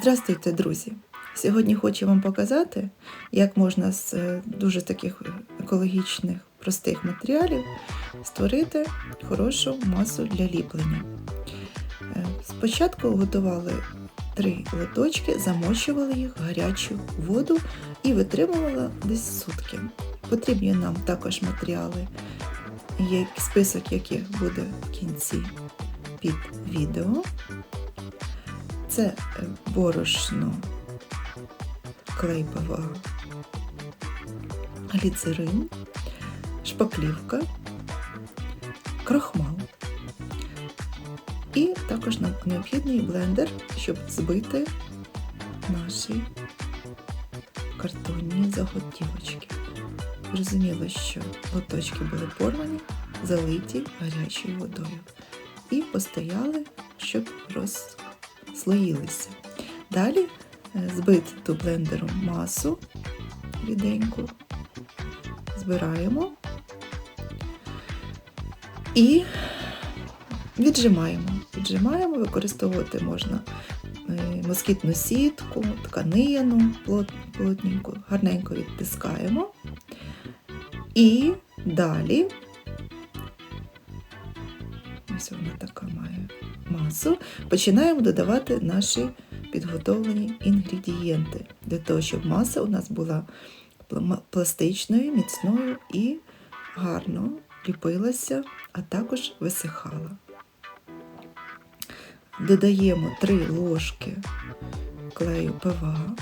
Здравствуйте, друзі! Сьогодні хочу вам показати, як можна з е, дуже таких екологічних простих матеріалів створити хорошу масу для ліплення. Е, Спочатку готували три лоточки, замочували їх в гарячу воду і витримували десь сутки. Потрібні нам також матеріали, список яких буде в кінці під відео. Це е, борошно, клей ПВА, гліцерин, шпаклівка, крохмал. І також нам необхідний блендер, щоб збити наші картонні заготівочки. Зрозуміло, що лоточки були порвані, залиті гарячою водою. І постояли, щоб розслоїлися. Далі е, збити ту блендером масу ріденьку, збираємо і віджимаємо. Віджимаємо, використовувати можна е, москітну сітку, тканину плот, плотненьку, гарненько відтискаємо. І далі, ось вона така має масу, починаємо додавати наші підготовлені інгредієнти для того, щоб маса у нас була пластичною, міцною і гарно ліпилася, а також висихала. Додаємо 3 ложки клею ПВА.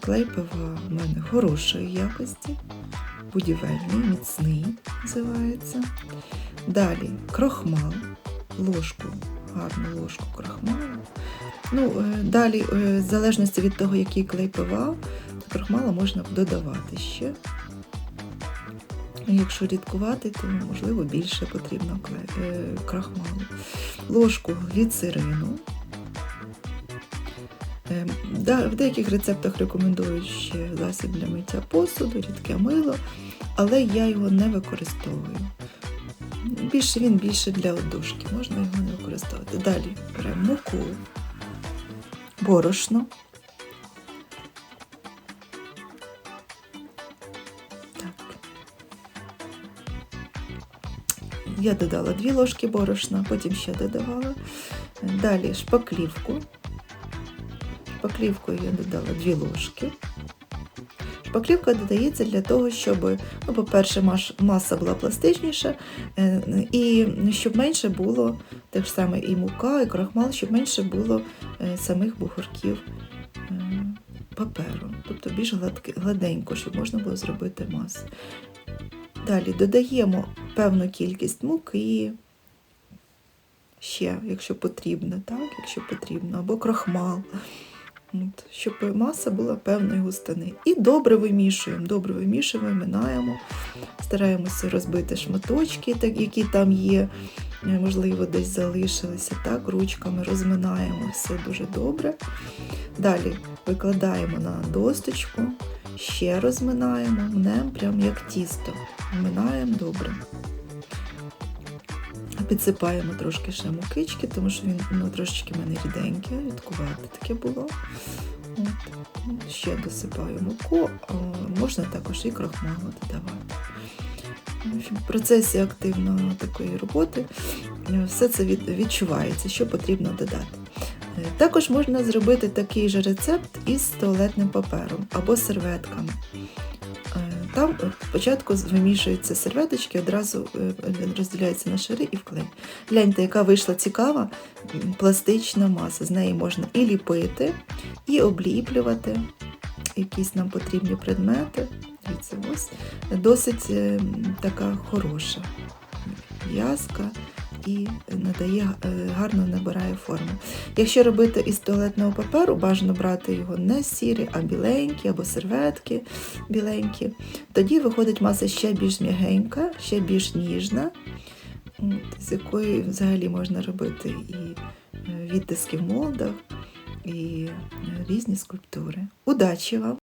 Клей ПВА в мене хорошої якості, будівельний, міцний називається. Далі крохмал, ложку, гарну ложку крохмалу. Ну, е, далі, е, в залежності від того, який клей ПВА, крохмала можна додавати ще. Якщо рідкувати, то можливо більше потрібно е, крахмалу. Ложку гліцерину. Е, В деяких рецептах рекомендують ще засіб для миття посуду, рідке мило, але я його не використовую. Більше він більше для одушки, можна його не використовувати. Далі беремо муку, борошно. Так. Я додала 2 ложки борошна, потім ще додавала. Далі шпаклівку. Шпаклівкою я додала 2 ложки. Шпаклівка додається для того, щоб, ну, по-перше, маса була пластичніша, е, і щоб менше було так само і мука, і крахмал, щоб менше було е, самих бугорків е, паперу. Тобто більш гладенько, щоб можна було зробити масу. Далі додаємо певну кількість муки, ще, якщо потрібно, так, якщо потрібно, або крахмал. От, щоб маса була певної густини. І добре вимішуємо, добре вимішуємо, минаємо, стараємося розбити шматочки, так, які там є, е, можливо, десь залишилися, так, ручками розминаємо все дуже добре. Далі викладаємо на досточку, ще розминаємо, мнемо прям як тісто. Вминаємо добре. Підсипаємо трошки ще мукички, тому що він ну, трошечки в мене ріденьке, рідкувати таке було. От. Ще досипаю муку, а можна також і крахмалу додавати. В процесі активної такої роботи е, все це відчувається, що потрібно додати. Е, Також можна зробити такий же рецепт із туалетним папером або серветками. Е, Там е, спочатку вимішуються серветочки, одразу е, розділяються на шари і вклей. Гляньте, яка вийшла цікава пластична маса. З неї можна і ліпити, і обліплювати якісь нам потрібні предмети. Дивіться, ось досить е, така хороша в'язка і надає е, гарно набирає форму. Якщо робити із туалетного паперу, бажано брати його не сірий, а біленький, або серветки біленькі. Тоді виходить маса ще більш м'ягенька, ще більш ніжна, з якої взагалі можна робити і е, відтиски в молдах, і е, різні скульптури. Удачі вам!